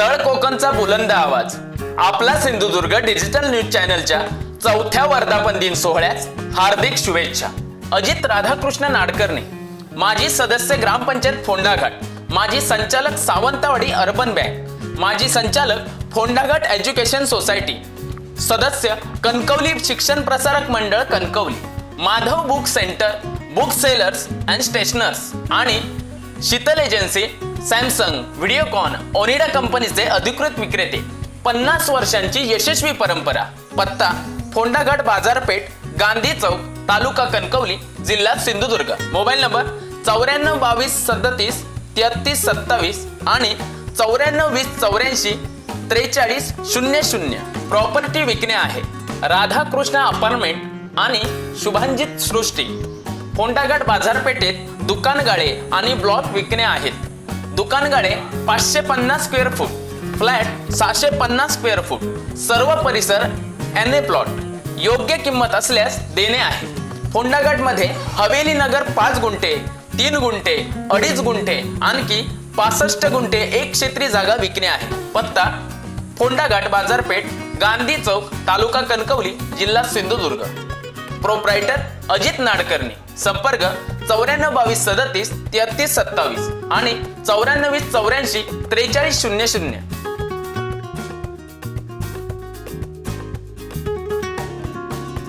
तळ कोकणचा बुलंद आवाज. आपला सिंधुदुर्ग डिजिटल न्यूज चॅनलच्या चौथ्या वर्धापन दिन सोहळ्यास हार्दिक शुभेच्छा. अजित राधाकृष्ण नाडकर्णी माजी सदस्य ग्रामपंचायत फोंडाघाट माजी संचालक सावंतवाडी अर्बन बँक माजी संचालक फोंडाघाट एज्युकेशन सोसायटी सदस्य कणकवली शिक्षण Prasarak Mandal Kankavli Madhav book centre book sellers and stationers आणि Sheetal agency Samsung Videocon Onida कंपनीचे अधिकृत विक्रेते. पन्नास वर्षांची यशस्वी परंपरा. पत्ता फोंडाघाट बाजारपेठ गांधी चौक तालुका कणकवली जिल्हा सिंधुदुर्ग. मोबाईल नंबर चौऱ्याण्णव बावीस सदतीस तेहतीस सत्तावीस आणि चौऱ्याण्णव वीस चौऱ्याऐंशी त्रेचाळीस शून्य शून्य. प्रॉपर्टी विकणे आहे. राधाकृष्ण अपार्टमेंट आणि शुभांजित सृष्टी. फोंडाघाट बाजारपेठेत दुकानगाळे आणि ब्लॉक विकणे आहेत. दुकानगाडे पाचशे पन्नास स्क्वेअर फूट फ्लॅट सहाशे पन्नास स्क्वेअर फूट सर्व परिसर एन ए प्लॉट योग्य किंमत असल्यास देणे आहे. फोंडागडमध्ये हवेली नगर पाच गुंठे तीन गुंठे अडीच गुंठे आणखी पासष्ट गुंठे एक क्षेत्री जागा विकणे आहे. पत्ता फोंडाघाट बाजारपेठ गांधी चौक तालुका कणकवली जिल्हा सिंधुदुर्ग. प्रोप्रायटर अजित नाडकर्णी. संपर्क चौऱ्याण्णव बावीस सदतीस तेहतीस सत्तावीस आणि चौऱ्याण्णव चौऱ्याऐंशी त्रेचाळीस शून्य शून्य.